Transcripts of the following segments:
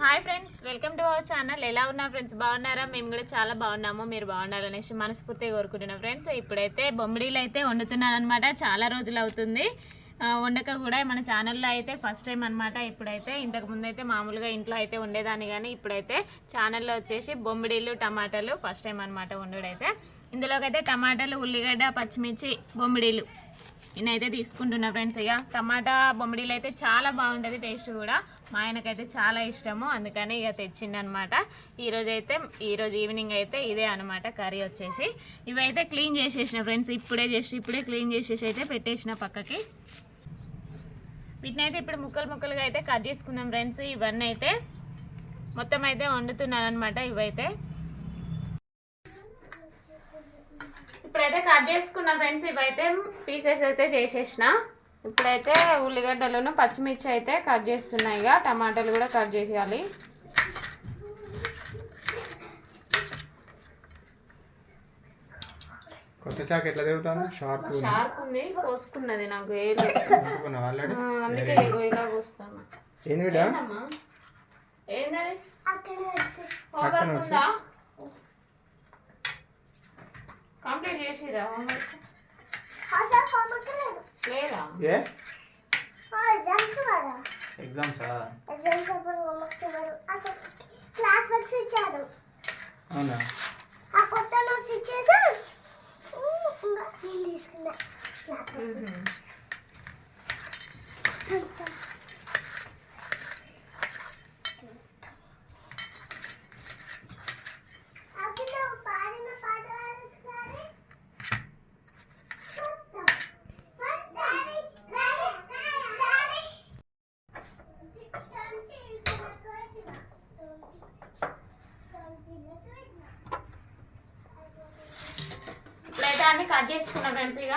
Hi friends welcome to our channel. ఎలా ఉన్నా friends? బాగున్నారా? మేము కూడా చాలా బాగున్నాము. మీరు బాగుండాలనేసి మనస్ఫూర్తిగా కోరుకుంటున్నాం ఫ్రెండ్స్. ఇప్పుడైతే బొమ్మిడీలు అయితే వండుతున్నాను అనమాట చాలా రోజులు అవుతుంది. వండక కూడా మన ఛానల్లో అయితే ఫస్ట్ టైం అనమాట ఇప్పుడైతే ఇంతకు ముందు అయితే మామూలుగా ఇంట్లో అయితే ఉండేదాన్ని కానీ ఇప్పుడైతే ఛానల్లో వచ్చేసి బొమ్మిడీలు టమాటాలు ఫస్ట్ టైం అనమాట వండుడైతే. ఇందులోకైతే టమాటాలు ఉల్లిగడ్డ పచ్చిమిర్చి బొమ్మిడీలు. నేనైతే తీసుకుంటున్నా ఫ్రెండ్స్ ఇక టమాటా బొమ్మిడీలు అయితే చాలా బాగుంటుంది టేస్ట్ కూడా. మా ఆయనకైతే చాలా ఇష్టము అందుకని ఇక తెచ్చిండనమాట. ఈరోజు అయితే ఈరోజు ఈవినింగ్ అయితే ఇదే అనమాట కర్రీ వచ్చేసి. ఇవైతే క్లీన్ చేసేసిన ఫ్రెండ్స్ ఇప్పుడే చేసి ఇప్పుడే క్లీన్ చేసేసి అయితే పెట్టేసిన పక్కకి. వీటిని అయితే ఇప్పుడు ముక్కలు ముక్కలుగా అయితే కట్ చేసుకుందాం ఫ్రెండ్స్ ఇవన్నీ అయితే మొత్తం అయితే వండుతున్నాను అనమాట ఇవైతే. ఇప్పుడైతే కట్ చేసుకున్న ఫ్రెండ్స్ ఇవైతే పీసెస్ అయితే చేసేసిన. ఇప్పుడైతే ఉల్లిగడ్డలను పచ్చిమిర్చి అయితే కట్ చేస్తున్నాయి ఇక. టమాటాలు కూడా కట్ చేసేయాలి. కొత్త చాక్ ఎట్లా తిరుగుతాను షార్ప్ షార్ప్ ఉంది కోసుకున్నది నాకు ఏలు ఆల్రెడీ? అందుకే ఇగో ఇలా కోస్తాను ఏంది బిడ్డ? పక్కన వచ్చి. ఉందా? కంప్లీట్ చేసిరా హోంవర్క్ లేదా. ఏ? ఎగ్జామ్సా క్లాస్ వర్క్స్ ఇచ్చారు. అవునా? ఆ కొత్త నోట్స్ ఇచ్చేసి ఇంకా నేను తీసుకున్నా? Class works. అఖిల, పాడిన పాట పాడు ఒకసారి. చూద్దాం. First daddy, daddy, daddy. ఇప్పుడైతే అన్ని కట్ చేసుకున్నా ఫ్రెండ్స్ ఇక.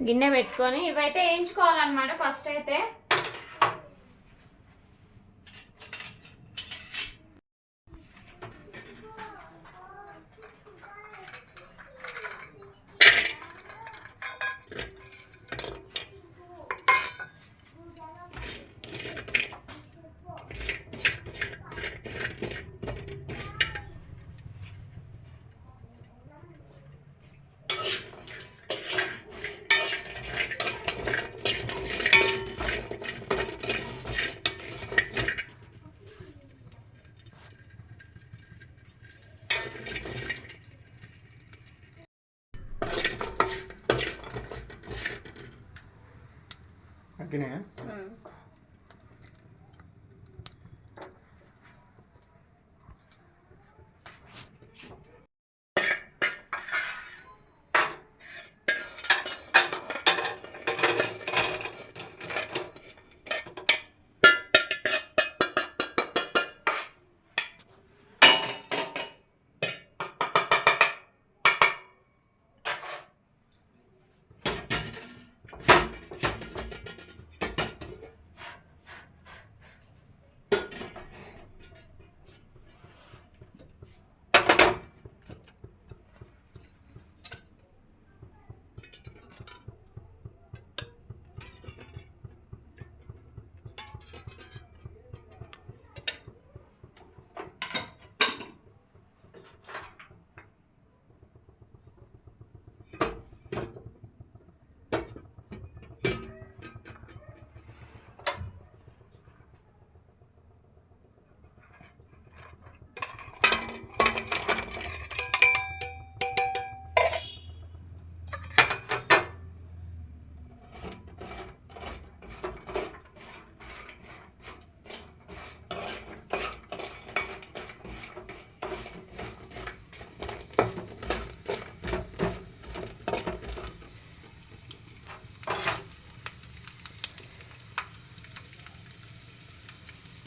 గిన్నె పెట్టుకొని ఇవైతే వేయించుకోవాలన్నమాట ఫస్ట్ అయితే.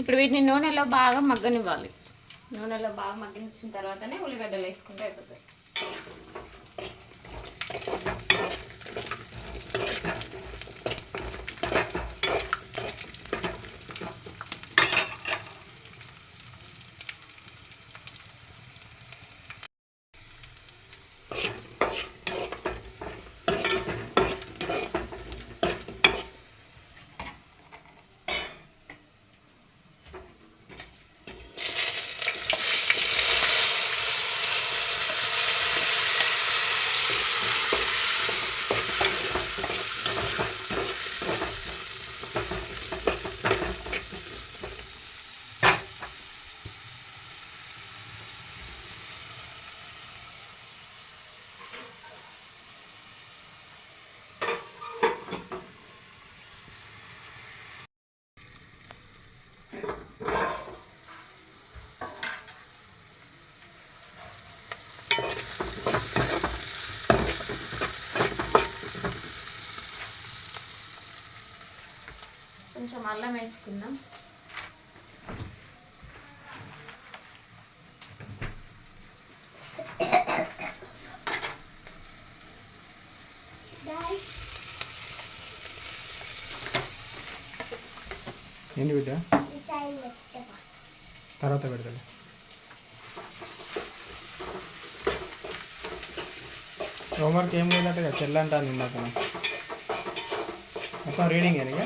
ఇప్పుడు వీటిని నూనెలో బాగా మగ్గనివ్వాలి. నూనెలో బాగా మగ్గనిచ్చిన తర్వాతనే ఉల్లిగడ్డలు వేసుకుంటే అయిపోతాయి. కొంచెం అల్లం వేసుకుందాం. ఏంటి బిడ్డ? తర్వాత పెడతాను హోంవర్క్ ఏం లేదంటే కదా చెల్లి అంటాను ఇందాక. మొత్తం రీడింగ్ ఇక?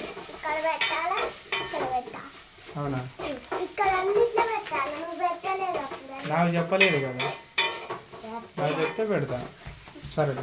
అవునా? నాకు చెప్పలేదు కదా. నాకు చెప్తే పెడతా. సరే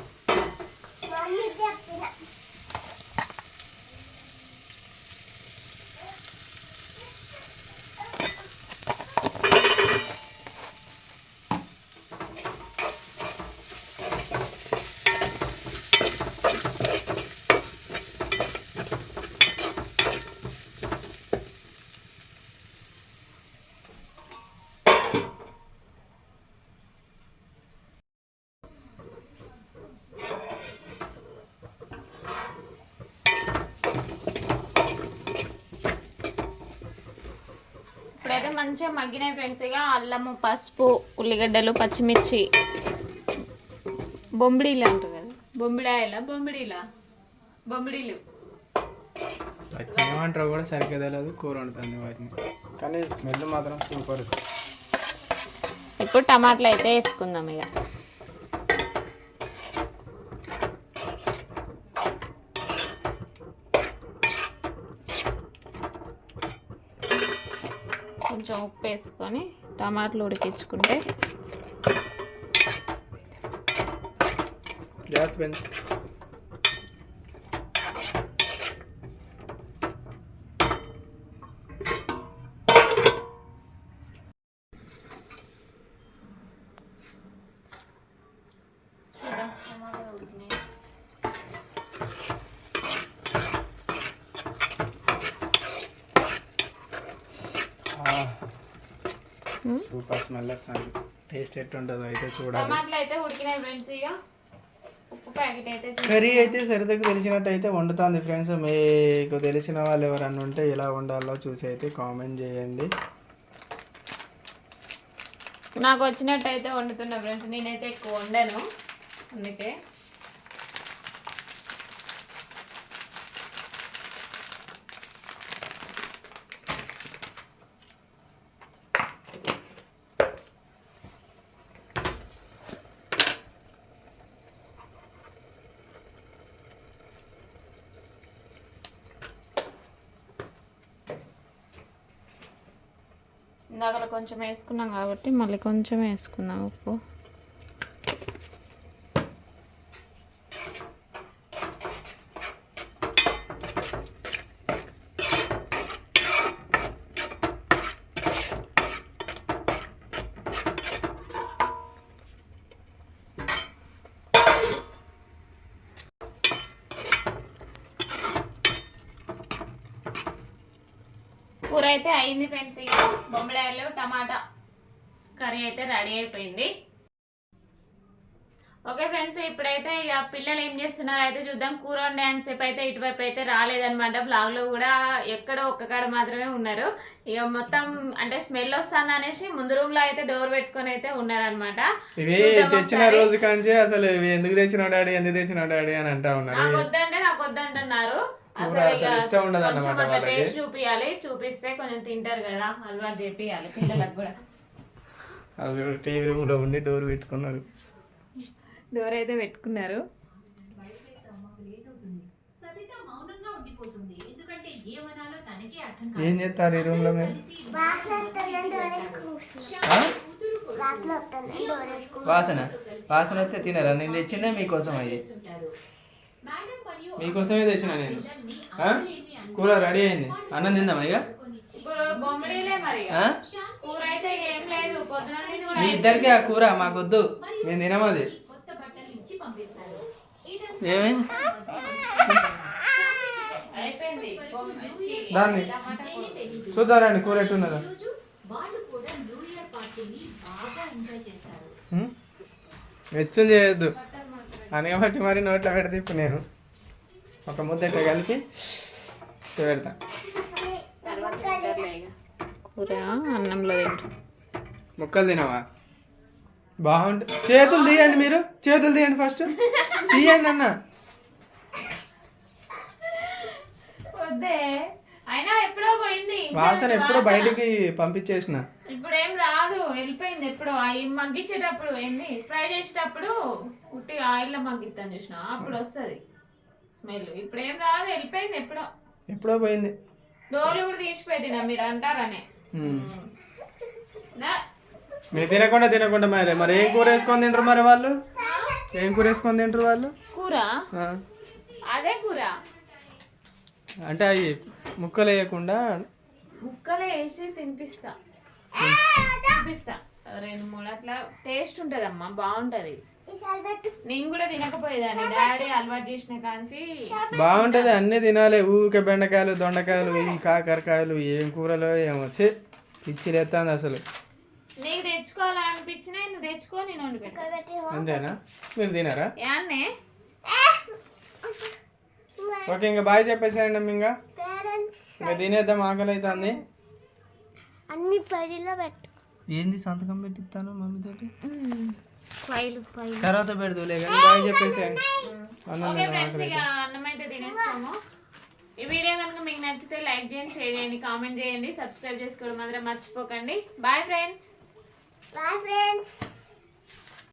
మంచిగా మగ్గినాయి ఫ్రెండ్స్ ఇక అల్లము పసుపు ఉల్లిగడ్డలు పచ్చిమిర్చి. బొంబిడీలు అంటారు కదా. బొంబిడాయల బొంబిడీలా బొంబిడీలు వాటిని ఏమంటారో కూడా సరిగ్గా తెలియదు కూర వండుతుంది వాటిని. కానీ స్మెల్ మాత్రం సూపర్. ఇప్పుడు టమాటాలు అయితే వేసుకుందాం ఇక కొంచెం ఉప్పు వేసుకొని టమాటాలు ఉడికించుకుంటే గ్యాస్ పెంచు సూపర్ స్మెల్ వస్తుంది. టేస్ట్ ఎట్టుంటుందో అయితే చూడాలి. టమాటాలు అయితే ఉడికినాయి ఫ్రెండ్స్ ఇక ఉప్పు ప్యాకెట్ అయితే చూ- కర్రీ అయితే సరిదకు తెలిసినట్టు అయితే వండుతుంది ఫ్రెండ్స్. మీకు తెలిసిన వాళ్ళు ఎవరన్నా ఉంటే ఎలా వండాలో చూసి అయితే కామెంట్ చేయండి. నాకు వచ్చినట్టు అయితే వండుతున్నా ఫ్రెండ్స్. నేనైతే ఎక్కువ వండాను. అందుకే ఇందాక కొంచెం వేసుకున్నాం కాబట్టి మళ్ళీ కొంచెం వేసుకుందాం ఉప్పు. కూర అయితే అయింది ఫ్రెండ్స్ ఇక బొమ్మడాయలు టమాటా కర్రీ అయితే రెడీ అయిపోయింది. ఓకే ఫ్రెండ్స్ ఇప్పుడైతే ఇక పిల్లలు ఏం చేస్తున్నారు అయితే చూద్దాం. కూర వండే అని సేపు అయితే ఇటువైపు అయితే రాలేదన్నమాట. బ్లాగ్లో కూడా ఎక్కడో ఒక్క కాడ మాత్రమే ఉన్నారు. ఇక మొత్తం అంటే స్మెల్ వస్తుంది అనేసి ముందు రూమ్లో అయితే డోర్ పెట్టుకొని అయితే ఉన్నారనమాట తెచ్చిన. రోజు కాంచి అసలు ఎందుకు తెచ్చినావు డాడీ ఎందుకు తెచ్చినావు డాడీ అని అంటా ఉన్నారు. వద్దంటున్నారు. ఇష్టం ఉండదు అన్నమాట. టేస్ట్ చూపించాలి చూపిస్తే కొంచెం తింటారు కదా అలవాటు చేపియాలి పిల్లలకు కూడా. టీవీ రూమ్లో ఉండి డోర్ పెట్టుకున్నారు. డోర్ అయితే పెట్టుకున్నారు. ఏం చేస్తారు ఈ రూమ్లో మీరు వాసన? వాసన వస్తే తినరా? నేను తెచ్చిందే మీకోసం అయ్యి. మీకోసమే తెచ్చిన నేను? కూర రెడీ అయింది. అన్నం తిందామా ఇక? మీ ఇద్దరికి ఆ కూర మాకొద్దు. మేము తినమది. ఏమి? దాన్ని చూద్దారండి కూర? ఎట్టున్నదా. ఉం? వెచ్చం చేయొద్దు. అని బట్టి మరి నోట్లో పెడితే ఇప్పుడు నేను ఒక ముద్ద ఇట్లా కలిపి పెడతా. కూర అన్నంలో తింటు. ముక్కలు తినవా? బాగుంటుంది చేతులు తీయండి మీరు చేతులు తీయండి ఫస్ట్. తీయండి అన్న. వద్దే. అయినా ఎప్పుడో పోయింది. వాసన ఎప్పుడో బయటికి పంపించేసిన. ఇప్పుడు ఏం రాదు వెళ్ళిపోయింది ఎప్పుడో. మగ్గించేటప్పుడు ఏంది ఫ్రై చేసేటప్పుడు ఉట్టి ఆయిల్లో మగ్గిస్తాను చూసిన. అప్పుడు వస్తుంది స్మెల్. ఇప్పుడు ఏం రాదు వెళ్ళిపోయింది ఎప్పుడో. ఎప్పుడో పోయింది. డోర్లు కూడా తీసి పెట్టిన మీరు అంటారనే. మీరు తినకుండా తినకుండా మరి. మరి ఏం కూర వేసుకొని తింటారు మరి వాళ్ళు? ఏం కూర వేసుకొని తింటారు వాళ్ళు? కూర. అదే కూర. అంటే అవి ముక్కలు వేయకుండా ముక్కలు వేసి తినిపిస్తా. తినిపిస్తా. రెండు మూడు అట్లా టేస్ట్ ఉంటదమ్మా బాగుంటది. నేను కూడా తినకపోయేదాన్ని. డాడీ అలవాటు చేసిన కాంచి బాగుంటది అన్ని తినాలి. ఊకే బెండకాయలు దొండకాయలు ఈ కాకరకాయలు ఏం కూరలో ఏమో. ఛీ, పిచ్చి లేస్తుంది అసలు. నీకు తెచ్చుకోవాలనిపించినా నువ్వు తెచ్చుకో నేను అంతేనా? మీరు తినారా? యాన్నే? ఓకే ఇంకా బాయ్ పేరెంట్స్ ఇంకా. తినేద్దాం ఆకలి అవుతుంది అన్ని పదిలో పెట్టు. ఏంది సంతకం పెట్టిస్తాను మమ్మీతోటి ఫైల్ ఫైల్ తర్వాత పెడదులే కానీ బాయ్ చెప్పేసేయండి అన్నం అయితే తినేస్తాము. ఈ వీడియో కనుక మీకు నచ్చితే లైక్ చేయండి షేర్ చేయండి కామెంట్ చేయండి సబ్స్క్రైబ్ చేసుకోవడం మాత్రం మర్చిపోకండి. Bye friends. Bye friends.